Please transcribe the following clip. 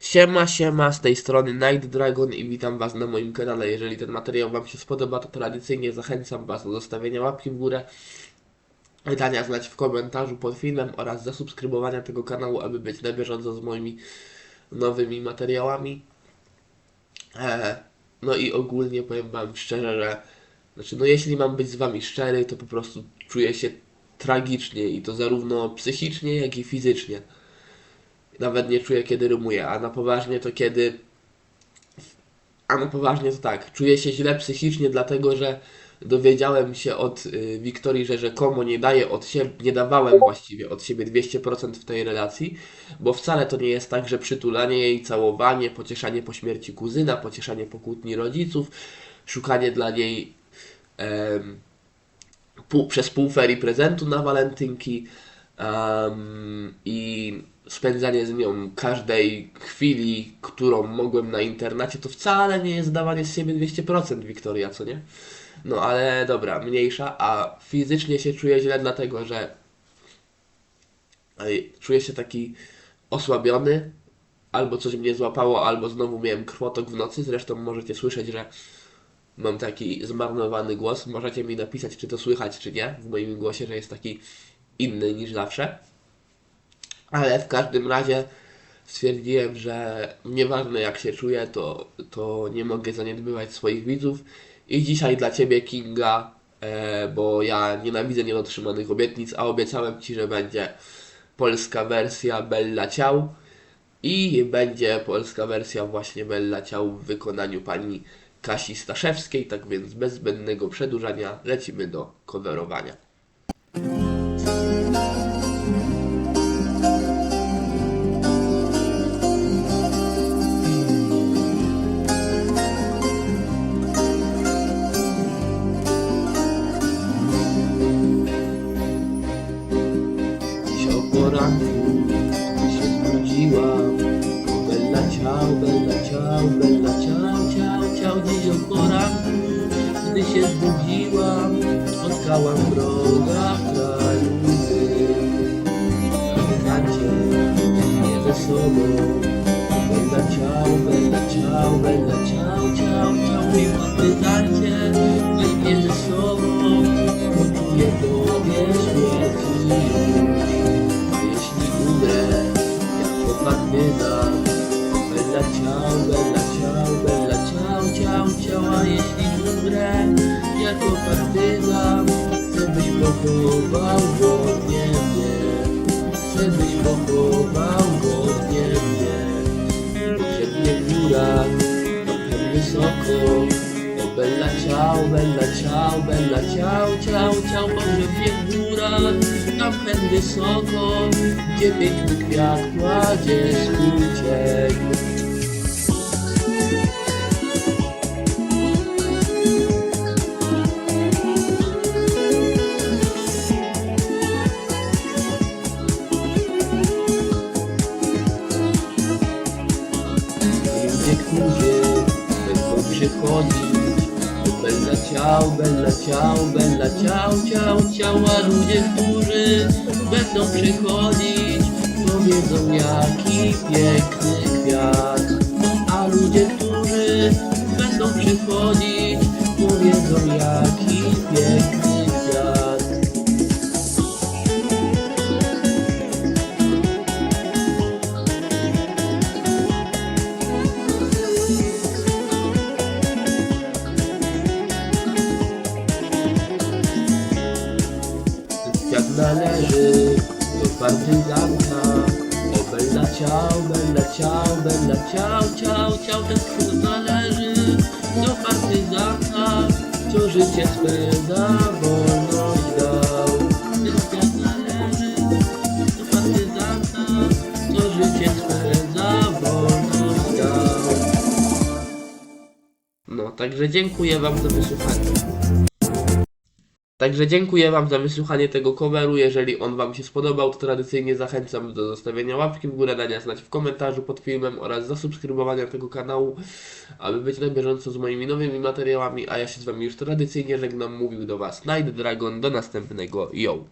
Siema, siema, z tej strony Night Dragon i witam Was na moim kanale. Jeżeli ten materiał Wam się spodoba, to tradycyjnie zachęcam Was do zostawienia łapki w górę, dania znać w komentarzu pod filmem oraz zasubskrybowania tego kanału, aby być na bieżąco z moimi nowymi materiałami. E, no i ogólnie powiem Wam szczerze, że znaczy, no jeśli mam być z Wami szczery, to po prostu czuję się tragicznie i to zarówno psychicznie, jak i fizycznie nawet nie czuję, kiedy rymuję, a na poważnie to kiedy. A na poważnie to tak. Czuję się źle psychicznie, dlatego że dowiedziałem się od y, Wiktorii, że rzekomo nie daję od siebie, nie dawałem właściwie od siebie 200% w tej relacji, bo wcale to nie jest tak, że przytulanie jej, całowanie, pocieszanie po śmierci kuzyna, pocieszanie po kłótni rodziców, szukanie dla niej pół, przez pół ferii prezentu na walentynki em, i spędzanie z nią każdej chwili, którą mogłem na internacie, to wcale nie jest dawanie z siebie 200%, Wiktoria, co nie? No ale dobra, mniejsza, a fizycznie się czuję źle dlatego, że czuję się taki osłabiony, albo coś mnie złapało, albo znowu miałem krwotok w nocy, zresztą możecie słyszeć, że mam taki zmarnowany głos. Możecie mi napisać, czy to słychać, czy nie, w moim głosie, że jest taki inny niż zawsze. Ale w każdym razie stwierdziłem, że nieważne jak się czuję, to, to nie mogę zaniedbywać swoich widzów. I dzisiaj dla Ciebie, Kinga, e, bo ja nienawidzę niedotrzymanych obietnic, a obiecałem Ci, że będzie polska wersja Bella Ciał. I będzie polska wersja właśnie Bella Ciał w wykonaniu pani Kasi Staszewskiej, tak więc bez zbędnego przedłużania lecimy do coverowania. Poranku się zbudziłam Bella ciao, bella ciao, bella ciao, ciao, ciao Dziś o poranku, gdy się zbudziłam Spotkałam wroga w kraju Pamiętacie mnie ze sobą Bella ciao, bella ciao, bella ciao, ciao, ciao I partyzancie, weź mnie Bella ciao, bella ciao, bella ciao, ciao, ciao A jeśli umrę, jako partyzan Chcę byś pochował godnie mnie. Chcę byś pochował godnie mnie. Pogrzebnie w górach, trochę wysoko. O bella ciao, bella ciao, bella ciao, ciao, ciao Pogrzebnie w górach, tam wysoko. Gdzie piękny kwiat kładzie swój cień Ludzie, którzy będą przychodzić Bella ciao, bella ciao, bella ciao, ciao A ludzie, którzy będą przychodzić Powiedzą jaki piękny kwiat. A ludzie, którzy będą przychodzić Kwiat należy do partyzanta O bella ciao, bella ciao, bella ciao, ciao, ciao Ten kwiat należy. Do partyzanta Co życie swe za wolność dał. Ten kwiat należy do partyzanta Co życie swe za wolność dał. No, także dziękuję wam za wysłuchanie Także dziękuję Wam za wysłuchanie tego coveru. Jeżeli on Wam się spodobał, to tradycyjnie zachęcam do zostawienia łapki w górę, dania znać w komentarzu pod filmem oraz zasubskrybowania tego kanału, aby być na bieżąco z moimi nowymi materiałami. A ja się z Wami już tradycyjnie żegnam. Mówił do Was Night Dragon. Do następnego. Yo!